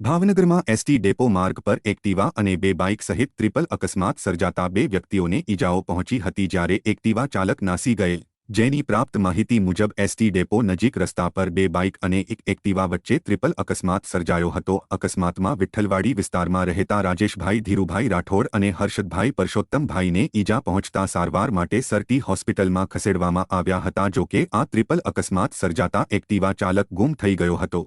ભાવનગરમાં ST depot માર્ગ પર એક્ટિવા અને બે બાઇક સહિત ટ્રિપલ અકસ્માત સર્જાતા બે વ્યક્તિઓને ઈજાઓ પહોંચી હતી જ્યારે એક્ટિવા ચાલક નાસી ગયેલ. જેની પ્રાપ્ત માહિતી મુજબ, એસટી ડેપો નજીક રસ્તા પર બે બાઇક અને એક એક્ટિવા વચ્ચે ટ્રિપલ અકસ્માત સર્જાયો હતો. અકસ્માતમાં વિઠ્ઠલવાડી વિસ્તારમાં રહેતા રાજેશભાઈ ધીરુભાઈ રાઠોડ અને હર્ષદભાઈ પરસોત્તમભાઈને ઈજા પહોંચતા સારવાર માટે સરટી હોસ્પિટલમાં ખસેડવામાં આવ્યા હતા જો કે આ ટ્રિપલ અકસ્માત સર્જાતા એક્ટિવા ચાલક ગુમ થઈ ગયો હતો.